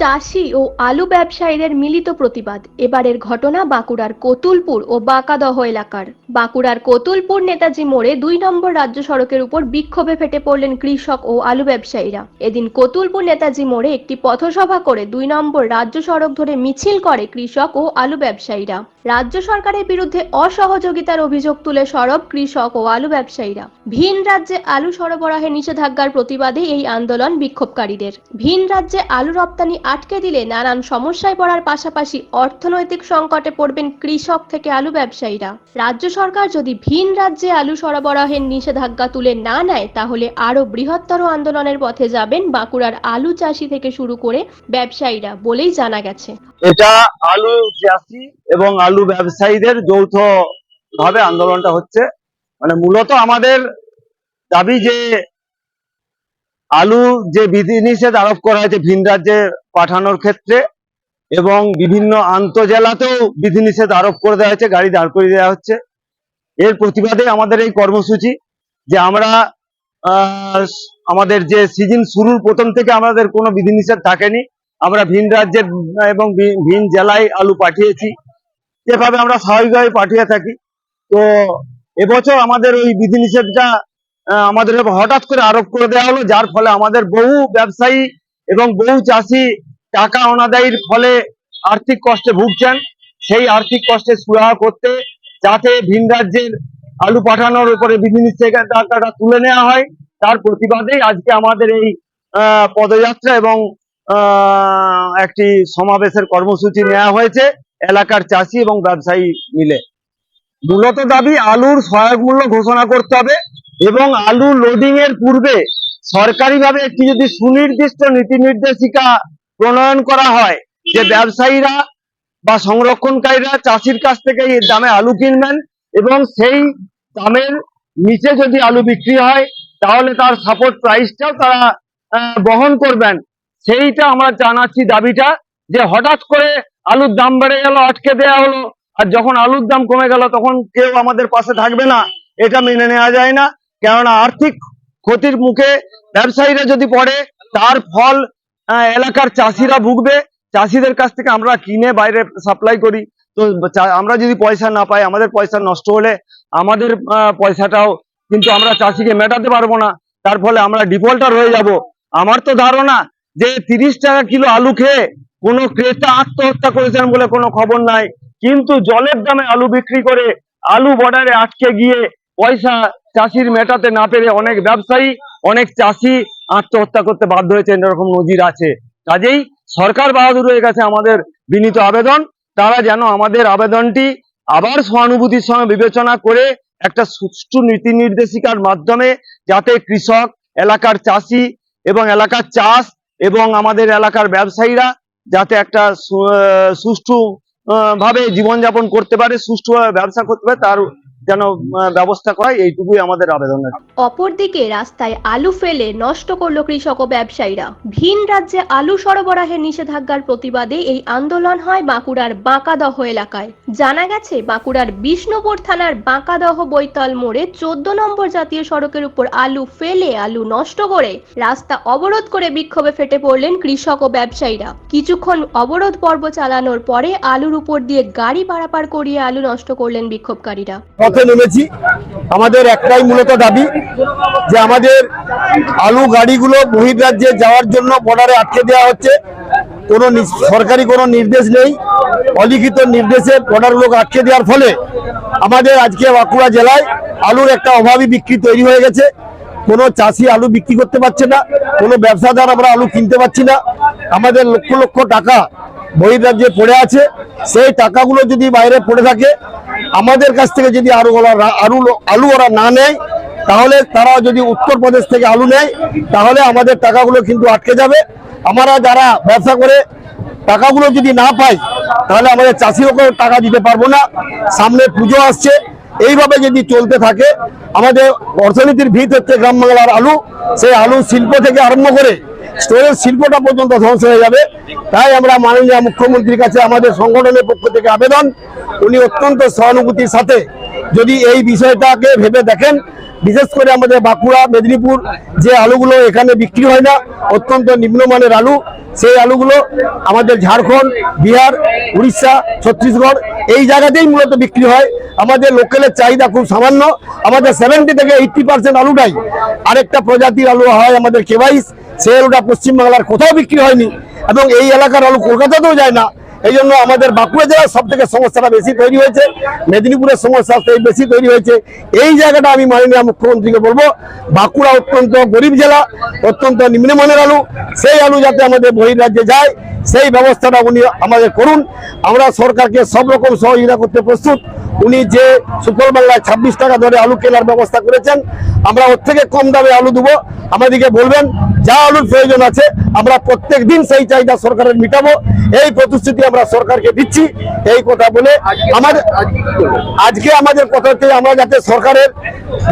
চাষি ও আলু ব্যবসায়ীদের মিলিত প্রতিবাদ। এবারের ঘটনা বাঁকুড়ার কতুলপুর ও বাঁকাদহ এলাকার। বাঁকুড়ার কতুলপুর নেতাজি মোড়ে দুই নম্বর রাজ্য সড়কের উপর বিক্ষোভে ফেটে পড়লেন কৃষক ও আলু ব্যবসায়ীরা। এদিন কতুলপুর নেতাজি মোড়ে একটি পথসভা করে দুই নম্বর রাজ্য সড়ক ধরে মিছিল করে কৃষক ও আলু ব্যবসায়ীরা। রাজ্য সরকারের বিরুদ্ধে অসহযোগিতার অভিযোগ তুলে সরব কৃষক ও আলু ব্যবসায়ীরা। ভিন রাজ্যে আলু সরবরাহে নিষেধাজ্ঞার প্রতিবাদে এই আন্দোলন বিক্ষোভকারীদের। ভিন রাজ্যে আলু রপ্তানি আটকে দিলে নানান সমস্যায় পড়ার পাশাপাশি অর্থনৈতিক সংকটে পড়বেন কৃষক থেকে আলু ব্যবসায়ীরা। রাজ্য সরকার যদি ভিন রাজ্যে আলু সরবরাহের নিষেধাজ্ঞা তুলে না নেয়, তাহলে আরও বৃহত্তর আন্দোলনের পথে যাবেন বাঁকুড়ার আলু চাষি থেকে শুরু করে ব্যবসায়ীরা বলেই জানা গেছে। এটা আলু চাষি এবং আলু ব্যবসায়ীদের যৌথ ভাবে আন্দোলনটা হচ্ছে। মানে মূলত আমাদের দাবি যে আলু যে বিধিনিষেধ আরোপ করা হয়েছে ভিন রাজ্যে পাঠানোর ক্ষেত্রে এবং বিভিন্ন আন্তজেলাতেও বিধিনিষেধ আরোপ করে দেওয়া হয়েছে, গাড়ি দাঁড় করিয়ে দেওয়া হচ্ছে। এর প্রতিবাদে আমাদের এই কর্মসূচি যে আমরা আমাদের যে সিজন শুরুর প্রথম থেকে আমাদের কোনো বিধিনিষেধ থাকেনি, আমরা ভিন রাজ্যের এবং ভিন জেলায় আলু পাঠিয়েছি। যেভাবে আমরা স্বাভাবিকভাবে পাঠিয়ে থাকি। তো এবছর আমাদের ওই বিধিনিষেধটা আমাদের হঠাৎ করে আরোপ করে দেওয়া হলো, যার ফলে আমাদের বহু ব্যবসায়ী এবং বহু চাষি টাকা অনাদায়ীর ফলে আর্থিক কষ্টে ভুগছেন। সেই আর্থিক কষ্টে সুরাহা করতে, যাতে ভিন রাজ্যের আলু পাঠানোর উপরে বিধিনিষেধটা তুলে নেওয়া হয়, তার প্রতিবাদেই আজকে আমাদের এই পদযাত্রা এবং একটি সমাবেশের কর্মসূচি নেওয়া হয়েছে এলাকার চাষি এবং ব্যবসায়ী মিলে। মূলত দাবি, আলুর সহায়ক মূল্য ঘোষণা করতে হবে। এবং আলু লোডিং এর পূর্বে সরকারিভাবে একটি যদি সুনির্দিষ্ট নীতি নির্দেশিকা প্রণয়ন করা হয়, যে ব্যবসায়ীরা বা সংরক্ষণকারীরা চাষির কাছ থেকে এই দামে আলু কিনবেন এবং সেই দামের নিচে যদি আলু বিক্রি হয়, তাহলে তার সাপোর্ট প্রাইসটাও তারা বহন করবেন। সেইটা আমরা জানাচ্ছি দাবিটা, যে হঠাৎ করে আলুর দাম বেড়ে গেল, আটকে দেওয়া হলো, আর যখন আলুর দাম কমে গেল, তখন কেউ আমাদের পাশে থাকবে না। এটা মেনে নেওয়া যায় না। কেননা আর্থিক ক্ষতির মুখে ব্যবসায়ীরা যদি পড়ে, তার ফল এলাকার চাষিরা ভুগবে। চাষিদের কাছ থেকে আমরা কিনে বাইরে সাপ্লাই করি। তো আমরা যদি পয়সা না পাই, আমাদের পয়সা নষ্ট হলে আমাদের পয়সাটাও কিন্তু আমরা চাষিকে মেটাতে পারব না। তার ফলে আমরা ডিফল্টার হয়ে যাব। আমার তো ধারণা যে তিরিশ টাকা কিলো আলু খেয়ে কোনো ক্রেতা আত্মহত্যা করেছেন বলে কোনো খবর নাই। কিন্তু জলের দামে আলু বিক্রি করে আলু বর্ডারে আটকে গিয়ে পয়সা চাষির মেটাতে না পেরে অনেক ব্যবসায়ী, অনেক চাষি আত্মহত্যা করতে বাধ্য হয়েছে, এরকম নজির আছে। কাজেই সরকার বাহাদুরের কাছে আমাদের বিনীত আবেদন। তারা যেন আমাদের আবেদনটি আবার সহানুভূতির সঙ্গে বিবেচনা করে একটা সুষ্ঠু নীতি নির্দেশিকার মাধ্যমে যাতে কৃষক, এলাকার চাষি এবং এলাকার চাষ এবং আমাদের এলাকার ব্যবসায়ীরা যাতে একটা সুষ্ঠু ভাবে জীবনযাপন করতে পারে, সুষ্ঠুভাবে ব্যবসা করতে পারে, তার যেন ব্যবস্থা করা হয়, এইটুকুই আমাদের আবেদন। অপরদিকে রাস্তায় আলু ফেলে নষ্ট করল কৃষক ও ব্যবসায়ীরা। ভিন রাজ্যে আলু সরবরাহের নিষেধাজ্ঞার প্রতিবাদে এই আন্দোলন হয় বাঁকুড়ার বাঁকাদহ এলাকায়। জানা গেছে বাঁকুড়ার বিষ্ণুপুর থানার বাঁকাদহ বৈতল মোড়ে চোদ্দ নম্বর জাতীয় সড়কের উপর আলু ফেলে আলু নষ্ট করে রাস্তা অবরোধ করে বিক্ষোভে ফেটে পড়লেন কৃষক ও ব্যবসায়ীরা। কিছুক্ষণ অবরোধ পর্ব চালানোর পরে আলুর উপর দিয়ে গাড়ি পারাপার করিয়ে আলু নষ্ট করলেন বিক্ষোভকারীরা। পথে নেমেছি। আমাদের একটাই মূলত দাবি যে আমাদের আলু গাড়িগুলো বহির্রাজ্যে যাওয়ার জন্য বর্ডারে আটকে দেওয়া হচ্ছে। কোনো সরকারি কোনো নির্দেশ নেই। অলিখিত নির্দেশে বর্ডারগুলোকে আটকে দেওয়ার ফলে আমাদের আজকে বাঁকুড়া জেলায় আলুর একটা অভাবী বিক্রি তৈরি হয়ে গেছে। কোনো চাষি আলু বিক্রি করতে পারছে না। কোনো ব্যবসাদার আমরা আলু কিনতে পারছি না। আমাদের লক্ষ লক্ষ টাকা বহির্রাজ্যে পড়ে আছে, সেই টাকাগুলো যদি বাইরে পড়ে থাকে, আমাদের কাছ থেকে যদি আলু ওরা আলু আলু ওরা না নেয়, তাহলে তারা যদি উত্তরপ্রদেশ থেকে আলু নেয়, তাহলে আমাদের টাকাগুলো কিন্তু আটকে যাবে। আমরা যারা ব্যবসা করে টাকাগুলো যদি না পাই, তাহলে আমাদের চাষিওকেও টাকা দিতে পারব না। সামনে পুজো আসছে, এইভাবে যদি চলতে থাকে, আমাদের অর্থনীতির ভিত হচ্ছে গ্রাম বাংলার আলু। সেই আলু শিল্প থেকে আরম্ভ করে স্টোরেজ শিল্পটা পর্যন্ত ধ্বংস হয়ে যাবে। তাই আমরা মাননীয় মুখ্যমন্ত্রীর কাছে আমাদের সংগঠনের পক্ষ থেকে আবেদন। উনি অত্যন্ত সহানুভূতির সাথে যদি এই বিষয়টাকে ভেবে দেখেন বিশেষ করে আমাদের বাঁকুড়া, মেদিনীপুর যে আলুগুলো এখানে বিক্রি হয় না, অত্যন্ত নিম্নমানের আলু, সেই আলুগুলো আমাদের ঝাড়খণ্ড, বিহার, উড়িষ্যা, ছত্তিশগড় এই জায়গাতেই মূলত বিক্রি হয়। আমাদের লোকেলের চাহিদা খুব সামান্য, আমাদের সেভেন্টি থেকে এইটটি পার্সেন্ট আলুটাই। আরেকটা প্রজাতির আলু হয় আমাদের কেবাইশ সেই আলুটা পশ্চিমবাংলার কোথাও বিক্রি হয়নি এবং এই এলাকার আলু কলকাতাতেও যায় না। এই জন্য আমাদের বাঁকুড়া জেলার সব থেকে সমস্যাটা বেশি তৈরি হয়েছে, মেদিনীপুরের সমস্যা সেই বেশি তৈরি হয়েছে। এই জায়গাটা আমি মাননীয় মুখ্যমন্ত্রীকে বলব, বাঁকুড়া অত্যন্ত গরিব জেলা, অত্যন্ত নিম্নমানের আলু, সেই আলু যাতে আমাদের বহির্রাজ্যে যায়, সেই ব্যবস্থাটা উনি আমাদের করুন। আমরা সরকারকে সব রকম সহযোগিতা করতে প্রস্তুত। উনি যে সুফল বাংলায় ছাব্বিশ টাকা ধরে আলু কেনার ব্যবস্থা করেছেন, আমরা ওর থেকে কম দামে আলু দেবো। আমাদেরকে বলবেন যা আলুর প্রয়োজন আছে আমরা প্রত্যেক দিন সেই চাহিদা সরকারের মিটাবো। এই প্রতিশ্রুতি আমরা সরকারকে দিচ্ছি। এই কথা বলে আমাদের আজকে আমাদের কথা হচ্ছে আমরা যাতে সরকারের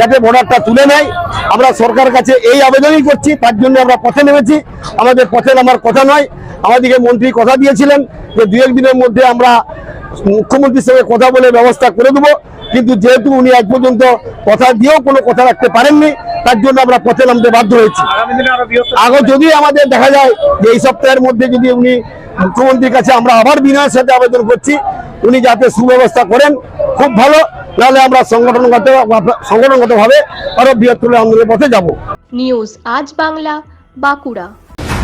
যাতে বর্ডারটা তুলে নেয়। আমরা সরকার কাছে এই আবেদনই করছি তার জন্য আমরা পথে নেমেছি। আমাদের পথে আমার কথা নয়। আমাদেরকে মন্ত্রী কথা দিয়েছিলেন যে দু একদিনের মধ্যে আমরা মুখ্যমন্ত্রীর সঙ্গে কথা বলে ব্যবস্থা করে দেবো। কিন্তু যেহেতু উনি এক পর্যন্ত কথা দিয়েও কোনো কথা রাখতে পারেননি তার জন্য আমরা পথে নামতে বাধ্য হয়েছি। আগে যদি আমাদের দেখা যায় যে এই সপ্তাহের মধ্যে যদি উনি মুখ্যমন্ত্রীর কাছে আমরা আবার বিনয়ের সাথে আবেদন করছি উনি যাতে সুব্যবস্থা করেন খুব ভালো। নাহলে আমরা সংগঠনগত সংগঠনগতভাবে আরও বৃহত্তর আন্দোলনের পথে যাব। নিউজ আজ বাংলা বাঁকুড়া।